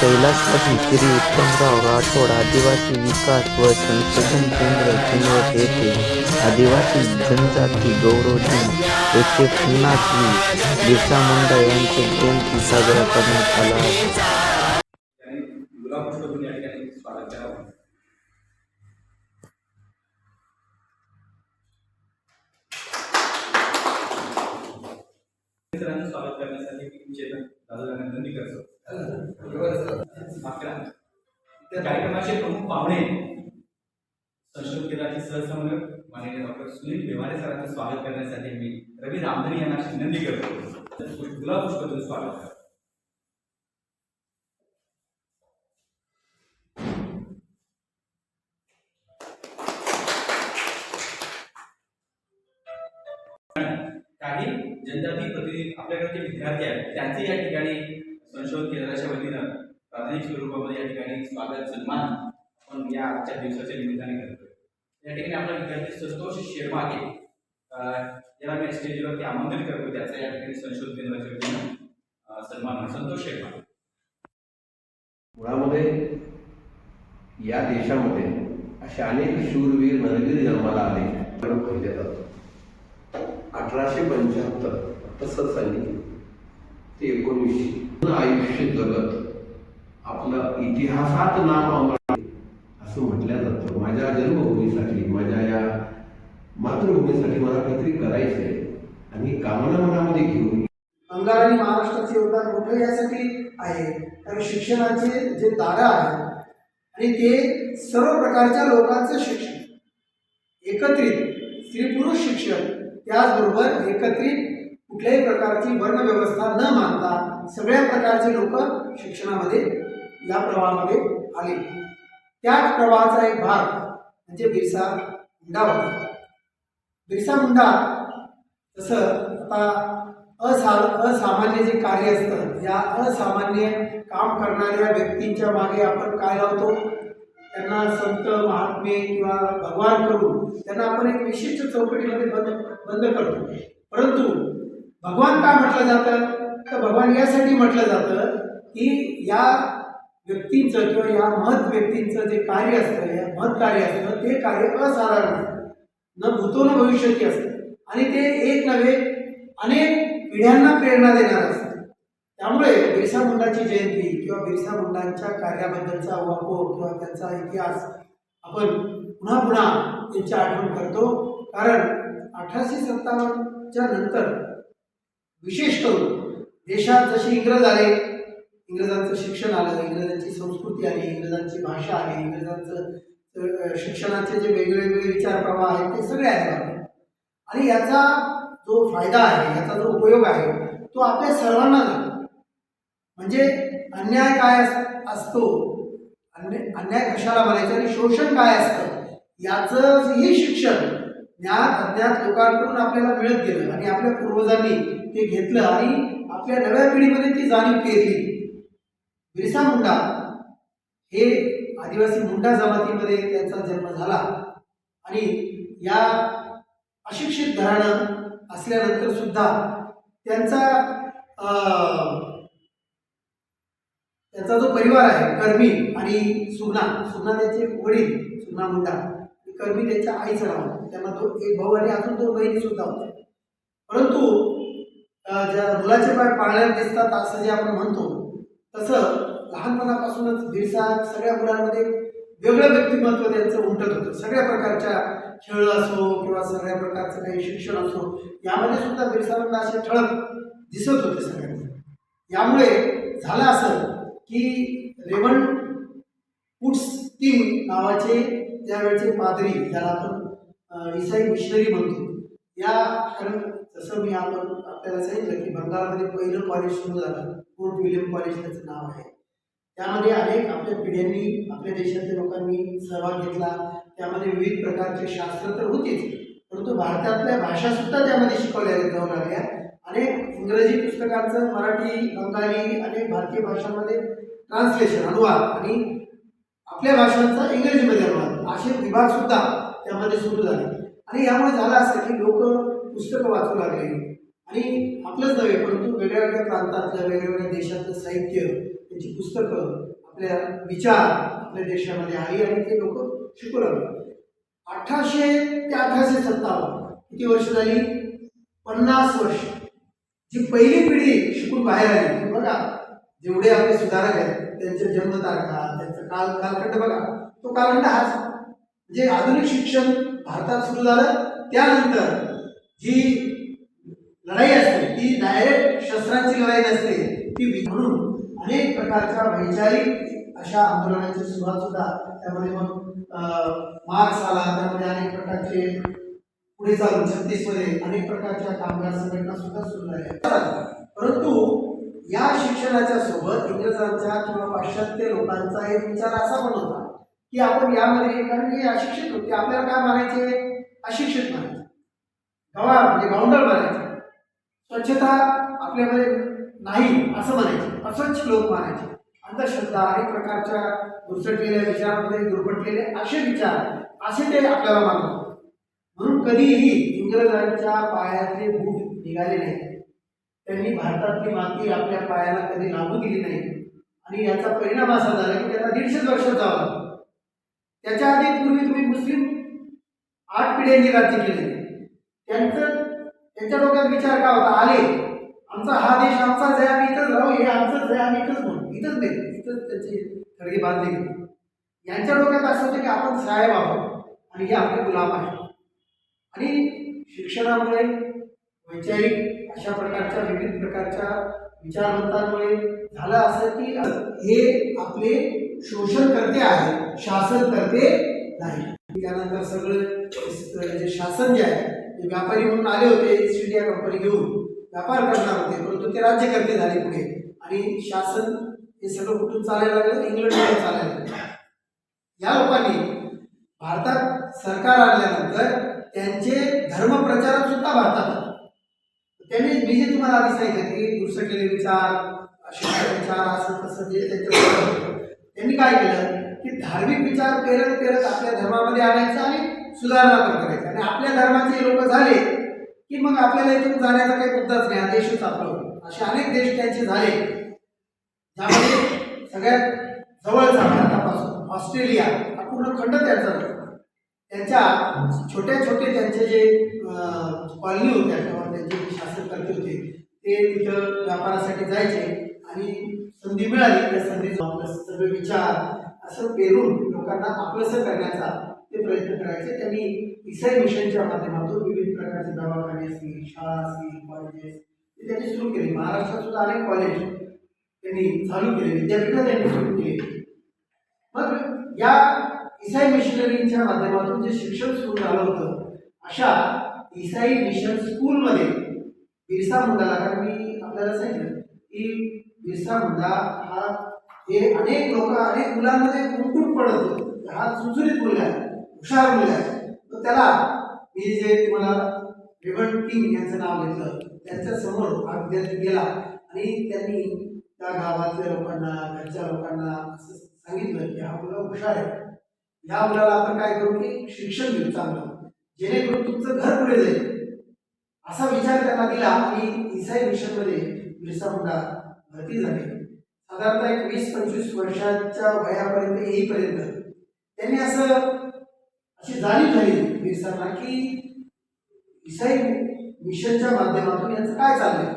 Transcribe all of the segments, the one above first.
कैलासवासी श्री उत्तमराव राठोड आदिवासी विकास व संशोधन केंद्र किनवट येथे आदिवासी जनजाती गौरव दिन एकशे पन्नास बिरसा मुंडा यांची जयंती साजरा करण्यात आला आहे. स्वागत करावं स्वागत करण्यासाठी मी तुमचे दादा नंदी करतो. कार्यक्रमाचे प्रमुख पाहुणे संस्कृत केंद्राचे सहसंघ माननीय डॉक्टर सुनील बेवारे सरांचं स्वागत करण्यासाठी मी रवी रामधनी यांना विनंती करतो. गुलाब पुष्पगुच्छ स्वागत करतो काही जनजाती प्रतिनिधी आपल्याकडे जे विद्यार्थी आहेत त्यांचे या ठिकाणी संशोधन केंद्राच्या वतीनं प्राथमिक स्वरूपामध्ये या ठिकाणी स्वागत सन्मान आपण या आजच्या दिवसाच्या निमित्ताने करतो. या ठिकाणी आपला विद्यार्थी संतोष शेरमागे अं, याला मी स्टेजवरती आमंत्रित करतो. त्याचा या ठिकाणी संशोधन केंद्राच्या वतीनं सन्मान संतोष शेरमागे मुळामध्ये या देशामध्ये असे अनेक शूरवीर नरवीर जन्माला आले. पण पहिले जातात अठराशे पंच्याहत्तर तसंच सांगितलं ते एकोणीसशे. आयुष्य जगत आपलं इतिहासात नाव असं म्हटलं जातं. माझ्या जन्मभूमीसाठी माझ्या या मातृभूमीसाठी मला काहीतरी करायचं आहे आणि कामना मनामध्ये घेऊन बंगाल आणि महाराष्ट्राचे योगदान मोठं यासाठी आहे. कारण शिक्षणाचे जे दारा आहे आणि ते सर्व प्रकारच्या लोकांचं शिक्षण. एकत्रित स्त्री पुरुष शिक्षण त्याचबरोबर एकत्रित कुठल्याही प्रकारची वर्णव्यवस्था न मानता सगळ्या प्रकारचे लोक शिक्षणामध्ये या प्रवाहामध्ये आले. त्याच प्रवाहाचा एक भाग म्हणजे बिरसा मुंडा होता. बिरसा मुंडा तसं आता असा असामान्य जे कार्य असतं या असामान्य काम करणाऱ्या व्यक्तींच्या मागे आपण काय लावतो? त्यांना संत महात्मे किंवा भगवान करून त्यांना आपण एक विशिष्ट चौकटीमध्ये बंद बंद करतो. परंतु भगवान का म्हटलं जातं? तर भगवान यासाठी म्हटलं जातं की या व्यक्तींचं किंवा या महत् व्यक्तींचं जे कार्य असतं या महत् कार्य असतं ते कार्य असाधारण असतं. न भूतो न भविष्यती असतं. आणि ते एक नव्हे अनेक पिढ्यांना प्रेरणा देणार असतं. त्यामुळे बिरसा मुंडाची जयंती किंवा बिरसा मुंडांच्या कार्याबद्दलचा वापर किंवा त्यांचा इतिहास आपण पुन्हा पुन्हा त्यांची आठवण करतो. कारण अठराशे सत्तावन्नच्या नंतर विशेष करून देशात जसे इंग्रज आले इंग्रजांचं शिक्षण आलं इंग्रजांची संस्कृती आली इंग्रजांची भाषा आली इंग्रजांचं शिक्षणाचे जे वेगवेगळे विचार प्रवाह आहेत ते सगळे आहेत आणि याचा जो फायदा आहे याचा जो उपयोग आहे तो आपल्या सर्वांना झाला. म्हणजे अन्याय काय असतो अन्याय अन्याय कशाला म्हणायचं आणि शोषण काय असतं याचं हे शिक्षण ज्ञात अज्ञात लोकांकडून आपल्याला मिळत गेलं आणि आपल्या पूर्वजांनी ते घेतलं आणि आपल्या नव्या पिढीमध्ये ती जाणीव केली. बिरसा मुंडा हे आदिवासी मुंडा जमातीमध्ये त्यांचा जन्म झाला. आणि या अशिक्षित घराणं असल्यानंतर सुद्धा त्यांचा त्यांचा जो परिवार आहे कर्मी आणि सुगना सुगना त्यांचे वडील सुगना मुंडा. कर्मी त्यांच्या आईचं नाव त्यांना तो एक भाऊ आणि अजून दोन बहिणी सुद्धा होत्या. परंतु ज्या मुलाचे पाय पाळण्यात दिसतात असं जे आपण म्हणतो तसं लहानपणापासूनच दिवसात सगळ्या मुलांमध्ये वेगळं व्यक्तिमत्व त्यांचं उमटत होतं. सगळ्या प्रकारच्या खेळ असो किंवा सगळ्या प्रकारचं काही शिक्षण असो यामध्ये सुद्धा दिवसानंद असे ठळक दिसत होते सगळ्यांना. यामुळे झालं असं की रेवण पुट्स किंग नावाचे त्यावेळेचे पादरी ज्याला आपण इसाई ईसाई मिशनरी म्हणतो या कारण जसं मी आपण आपल्याला सांगितलं की बंगालमध्ये पहिलं कॉलेज सुरू झालं फोर्ट विलियम कॉलेज त्याचं नाव आहे. त्यामध्ये अनेक आपल्या पिढ्यांनी आपल्या देशातल्या लोकांनी सहभाग घेतला. त्यामध्ये विविध प्रकारचे शास्त्र तर होतेच परंतु भारतातल्या भाषा सुद्धा त्यामध्ये शिकवल्या जाऊ लागल्या. अनेक इंग्रजी पुस्तकांचं मराठी बंगाली अनेक भारतीय भाषांमध्ये ट्रान्सलेशन अनुवाद आणि आपल्या भाषांचा इंग्रजीमध्ये अनुवाद असे विभाग सुद्धा त्यामध्ये सुरू झाले. आणि यामुळे झालं असं की लोक पुस्तकं वाचू लागले. आणि आपलंच नव्हे परंतु वेगळ्या वेगळ्या प्रांतातलं वेगवेगळ्या देशातलं साहित्य त्यांची पुस्तकं आपल्या विचार आपल्या देशामध्ये आली आणि ते लोक शिकू लागले. अठराशे ते अठराशे सत्तावन्न किती वर्ष झाली? पन्नास वर्ष. जी पहिली पिढी शिकून बाहेर आली ती बघा जेवढे आपले सुधारक आहेत त्यांचे जन्मतारखा त्यांचा काल कालखंड बघा. तो कालखंड हाच. म्हणजे आधुनिक शिक्षण भारतात सुरू झालं त्यानंतर जी लढाई असते ती डायरेक्ट शस्त्रांची लढाई नसते ती वि- म्हणून अनेक प्रकारच्या वैचारिक अशा आंदोलनाची सुरुवात सुद्धा त्यामध्ये मग मार्क्स आला त्यामध्ये अनेक प्रकारचे पुढे चालून छत्तीसमध्ये अनेक प्रकारच्या कामगार संघटना सुद्धा सुरू झाल्या. परंतु या शिक्षणाच्या सोबत इंग्रजांचा किंवा पाश्चात्य लोकांचा एक विचार असा पण होता की आपण यामध्ये कारण हे अशिक्षित होते आपल्याला काय मानायचे अशिक्षित मानायचे गवार म्हणजे गावंडळ मानायचे स्वच्छता आपल्यामध्ये नाही असं म्हणायचे. असंच लोक मानायचे अंधश्रद्धा अनेक प्रकारच्या घुसटलेल्या विचारांमध्ये गुरफटलेले असे विचार असे ते आपल्याला मानतात. म्हणून कधीही इंग्रजांच्या पायातले बूट निघाले नाही त्यांनी भारतातली माती आपल्या पायाला कधी लागू दिली नाही. आणि याचा परिणाम असा झाला की त्यांना दीडशेच वर्ष जावं त्याच्या आधी पूर्वी तुम्ही मुस्लिम आठ पिढ्यांनी राज्य केले. डोक्यात विचार काय होता? आले. आमचा हा देश आमचाच आहे आम्ही इथंच राहू हे आमचंच आहे आम्ही इथंच म्हणू. इथंच नाही इथंच त्याची खडगे बांधले गेले. यांच्या डोक्यात असं होतं की आपण साहेब आहोत आणि हे आपले गुलाम आहेत. आणि शिक्षणामुळे वैचारिक अशा प्रकारच्या विविध प्रकारच्या विचारवंतांमुळे झालं असं की हे आपले शोषण करते आहे शासन करते नाही. त्यानंतर सगळं जे शासन जे आहे ते व्यापारी म्हणून आले होते ईस्ट इंडिया कंपनी घेऊन. व्यापार करणार होते परंतु ते राज्यकर्ते झाले पुढे. आणि शासन हे सगळं कुठून चालायला लागलं? इंग्लंडमध्ये चालायला लागलं. या लोकांनी भारतात सरकार आणल्यानंतर त्यांचे धर्मप्रचारक सुद्धा भारतात त्यांनी मी जे तुम्हाला आधी सांगितलं की दुसरं विचार विचार असं तसं जे त्यांचं त्यांनी काय केलं? की धार्मिक विचार पेरत पेरत आपल्या धर्मामध्ये आणायचं आणि सुधारणा पण करायचं. आणि आपल्या धर्माचे लोक झाले की मग आपल्याला इथून जाण्याचा काही मुद्दाच नाही. हा देशच आपला असे अनेक देश त्यांचे झाले. ज्यामध्ये सगळ्यात जवळचा भारतापासून ऑस्ट्रेलिया. हा पूर्ण खंड त्यांचा त्यांच्या छोट्या छोटे त्यांचे जे कॉलनी होत्या किंवा त्यांचे जे शासनकर्ते होते ते तिथं व्यापारासाठी जायचे आणि संधी मिळाली. त्या संधी सगळे विचार असं पेरून लोकांना आपलंसं करण्याचा ते प्रयत्न करायचे. त्यांनी इसाई मिशनच्या माध्यमातून विविध प्रकारचे दवाखाने असतील शाळा असतील कॉलेजेस ते त्यांनी सुरू केली. महाराष्ट्रात सुद्धा अनेक कॉलेज त्यांनी चालू केले. विद्यापीठं त्यांनी सुरू केली. मग या इसाई मिशनरींच्या माध्यमातून जे शिक्षण सुरू झालं होतं अशा इसाई मिशन स्कूलमध्ये बिरसा मुंडाला कारण मी आपल्याला सांगितलं की बिरसा मुंडा हा हे अनेक लोक अनेक मुलांमध्ये गुंतून पडत होते. हा सुसुरीत मुलगा आहे हुशार मुलगा आहे तर त्याला मी जे तुम्हाला रेवन किंग यांचं नाव घेतलं त्यांच्यासमोर हा विद्यार्थी गेला आणि त्यांनी त्या गावातल्या लोकांना घरच्या लोकांना असं सांगितलं की हा मुलगा हुशार आहे. या मुलाला आपण काय करू की शिक्षण देऊ चांगलं. जेणेकरून तुमचं घर पुढे जाईल. असा विचार त्यांना दिला आणि इसाई मिशनमध्ये बिरसा मुंडा भरती झाले. साधारणतः एक वीस पंचवीस वर्षाच्या वयापर्यंत येईपर्यंत त्यांनी असं अशी जाणीव झाली बिरसांना की इसाई मिशनच्या माध्यमातून यांचं काय चाललंय?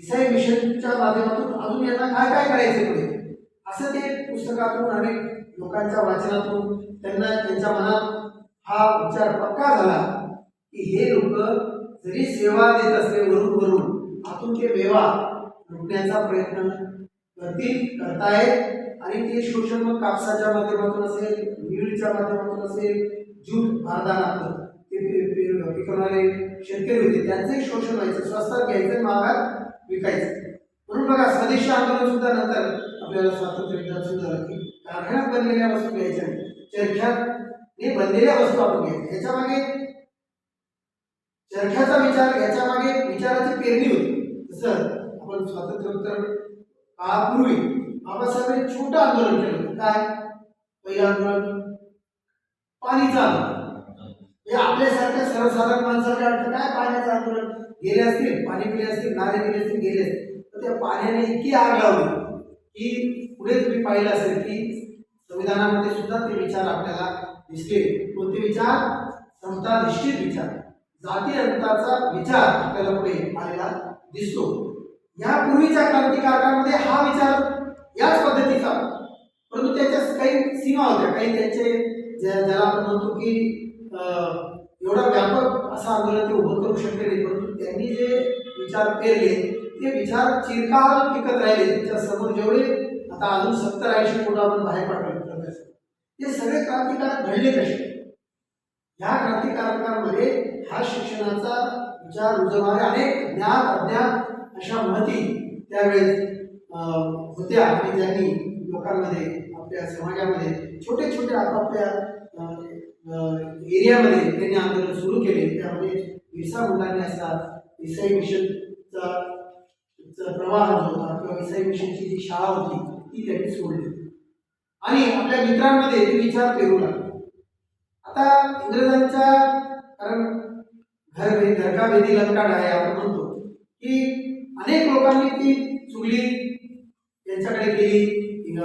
इसाई मिशनच्या माध्यमातून अजून यांना काय काय करायचे पुढे? असं ते पुस्तकातून अनेक लोकांच्या वाचनातून त्यांना त्यांच्या मनात हा विचार पक्का झाला की हे लोक जरी सेवा देत असले वरून वरून आतून ते मेवा लुटण्याचा प्रयत्न करतील करतायत. आणि ते शोषण मग कापसाच्या माध्यमातून असेल मिळीच्या माध्यमातून असेल जूट भारदान ते पिकवणारे शेतकरी होते. त्यांचंही शोषण व्हायचं स्वस्तात घ्यायचं महागात विकायचं. म्हणून बघा स्वदेशी आंदोलन सुद्धा नंतर आपल्याला स्वातंत्र्य युद्धात सुरू की कारखान्यात बनलेल्या वस्तू घ्यायच्या चरख्याने बनलेल्या वस्तू आपण घ्यायच्या ह्याच्या मागे चरख्याचा विचार याच्या मागे विचाराची पेरणी होती. जसं आपण स्वातंत्र्योत्तर काळापूर्वी बाबासाहेबांनी छोटं आंदोलन केलं काय? पहिलं आंदोलन? पाणीचं आंदोलन. हे आपल्यासारख्या सर्वसाधारण माणसाला वाटतं? काय पाण्याचं आंदोलन? गेले असतील पाणी पिले असतील नारे गेले असतील गेले असतील. तर त्या पाण्याने इतकी आग लावली की पुढे तुम्ही पाहिलं असेल की संविधानामध्ये सुद्धा ते विचार आपल्याला दिसले. कोणते विचार? समता निश्चित विचार. जाती अंताचा विचार आपल्याला पुढे आलेला दिसतो. या पूर्वीच्या क्रांतिकारकांमध्ये हा विचार याच पद्धतीचा परंतु त्याच्या काही सीमा होत्या. काही त्यांचे ज्या- ज्याला आपण म्हणतो की एवढा व्यापक असं आंदोलन ते उभं करू शकले नाही. परंतु त्यांनी जे विचार पेरले ते विचार चिरकाल टिकत राहिले. त्यांच्यासमोर जेवढे आता अजून सत्तर ऐंशी फुट आपण बाहेर पाठवले ते सगळे क्रांतिकारक घडले कसे? ह्या क्रांतिकारकांमध्ये हा शिक्षणाचा विचार रुजवणारे अनेक ज्ञात अज्ञात अशा महती त्यावेळेस होत्या आणि त्यांनी लोकांमध्ये आपल्या समाजामध्ये छोटे छोटे आपापल्या एरियामध्ये त्यांनी आंदोलन सुरू केले. त्यामध्ये विसा मुलांनी असा विसाई मिशनचा चा प्रवाह जो होता किंवा विसाई मिशनची जी शाळा होती ती त्यांनी सोडली. आणि आपल्या मित्रांमध्ये ते विचार पेरू लागले. आता इंग्रजांचा कारण घर घरका वेदी लंकाड आहे आपण म्हणतो की अनेक लोकांनी ती चुगली त्यांच्याकडे केली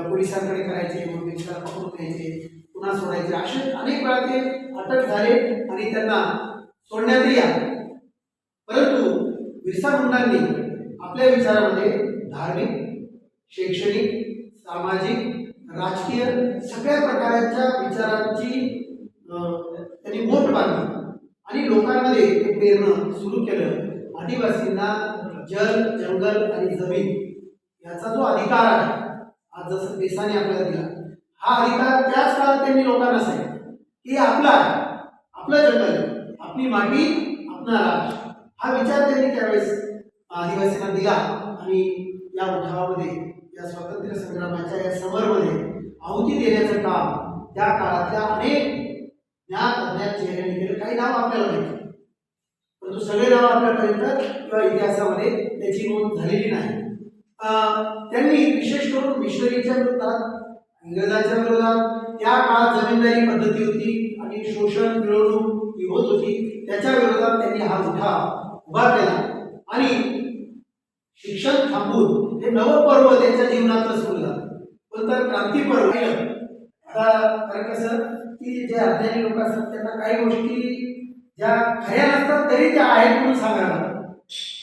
पोलिसांकडे करायचे मग त्यांच्याला पकडून घ्यायचे पुन्हा सोडायचे. असे अनेक वेळा ते अटक झाले आणि त्यांना सोडण्यात आले. परंतु बिरसा मुंडांनी आपल्या विचारामध्ये धार्मिक शैक्षणिक सामाजिक राजकीय सगळ्या प्रकारच्या विचारांची त्यांनी मोठ बांधली. आणि लोकांमध्ये ते प्रेरणं सुरू केलं. आदिवासींना जल जंगल आणि जमीन याचा जो अधिकार आहे आज जसं देशाने आपल्याला दिला हा अधिकार त्याच काळात त्यांनी लोकांना सांगितलं की आपला आपलं जंगल आपली माती आपला राज. हा विचार त्यांनी त्यावेळेस आदिवासींना दिला आणि या उठावामध्ये या स्वातंत्र्य संग्रामाच्या या समरमध्ये आहुती देण्याचं काम त्या काळातल्या अनेक ज्ञात अज्ञात चेहऱ्यांनी केलं. काही नाव आपल्याला माहिती परंतु सगळे नाव आपल्यापर्यंत किंवा इतिहासामध्ये त्याची नोंद झालेली नाही. त्यांनी विशेष करून मिशनरीच्या विरोधात इंग्रजांच्या विरोधात त्या काळात जमीनदारी पद्धती होती आणि शोषण मिळवणूक ही होत होती त्याच्या विरोधात त्यांनी हा उठा उभा केला. आणि शिक्षण थांबून हे नवं पर्व त्यांच्या जीवनातलं सुरू झालं. तर क्रांती पर्व आता कारण कसं की जे अज्ञानी लोक असतात त्यांना काही गोष्टी ज्या खऱ्या नसतात तरी त्या आहेत म्हणून सांगायला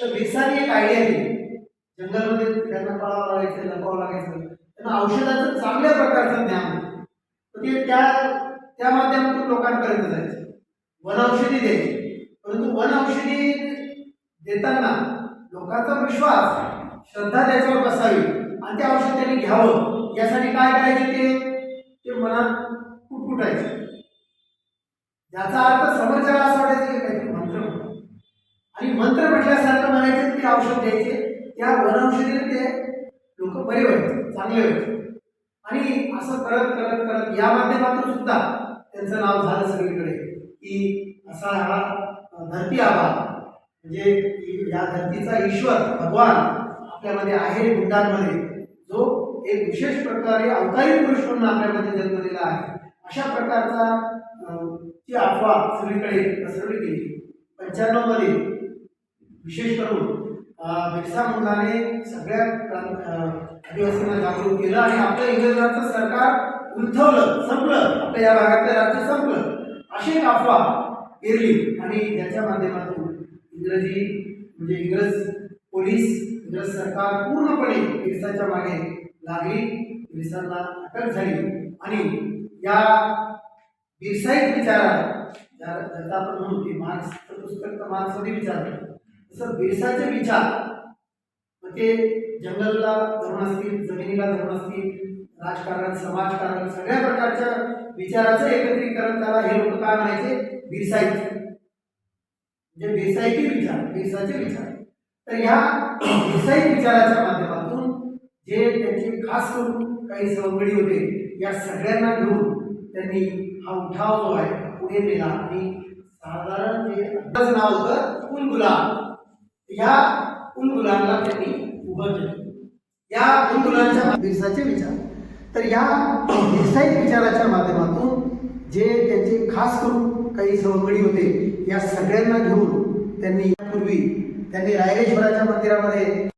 तर बिरसाने एक आयडिया दिली. जंगलमध्ये त्यांना पळावं लागायचं लपवावं लागायचं. त्यांना औषधाचं चांगल्या प्रकारचं ज्ञान तर ते त्या त्या माध्यमातून लोकांपर्यंत जायचं. वन औषधी द्यायची. परंतु वन औषधी देताना लोकांचा विश्वास श्रद्धा त्याच्यावर बसावी आणि ते औषध त्यांनी घ्यावं. यासाठी काय करायचे ते? ते मनात कुटकुटायचे. ज्याचा अर्थ समोरच्याला असं वाटायचं की काहीतरी मंत्र आणि मंत्र म्हटल्यासारखं म्हणायचे ते औषध द्यायचे त्या वनौषधीने ते लोक बरे व्हायचे चांगले व्हायचे. आणि असं करत करत करत या माध्यमातून सुद्धा त्यांचं नाव झालं सगळीकडे. की असा हा धरती आबा म्हणजे या धरतीचा ईश्वर भगवान आपल्यामध्ये आहे गुंडांमध्ये जो एक विशेष प्रकारे अवतारी पुरुष म्हणून आपल्यामध्ये जन्मलेला आहे. अशा प्रकारचा ती अफवा सगळीकडे पसरवली गेली. पंच्याण्णवमध्ये विशेष करून बिरसा मुंडाने सगळ्या आदिवासींना जागरूक केलं आणि आपलं इंग्रजांचं सरकार उलथवलं संपलं. आपल्या या भागातलं राज्य संपलं. अशी एक अफवा पेरली आणि त्याच्या माध्यमातून इंग्रजी म्हणजे इंग्रज पोलीस इंग्रज सरकार पूर्णपणे बिरसाच्या मागे लागली. बिरसांना अटक झाली आणि या व्यावसायिक विचारात ज्या- ज्याचा आपण म्हणू की मार्क्सचं पुस्तक तर मार्क्समध्ये विचार तसं बिरसाचे विचार मग ते जंगलला धरून असतील जमिनीला धरून असतील राजकारण समाजकारण सगळ्या प्रकारच्या विचाराचं एकत्रीकरण त्याला हे लोक काय म्हणायचे? बिरसाईचे म्हणजे बिरसाईचे विचार बिरसाचे विचार. तर ह्या बिरसाईक विचाराच्या माध्यमातून जे त्यांचे खास करून काही सवंगडी होते या सगळ्यांना घेऊन त्यांनी हा उठाव जो आहे पुढे नेला. आणि साधारण जे नाव होतं फुल या ह्या त्यांनी उभं केलं. या उलगुलांच्या दिवसाचे विचार. तर या बिरसाईक विचाराच्या माध्यमातून जे त्यांचे खास करून काही सवंगडी होते या सगळ्यांना घेऊन त्यांनी यापूर्वी त्यांनी रायरेश्वराच्या मंदिरामध्ये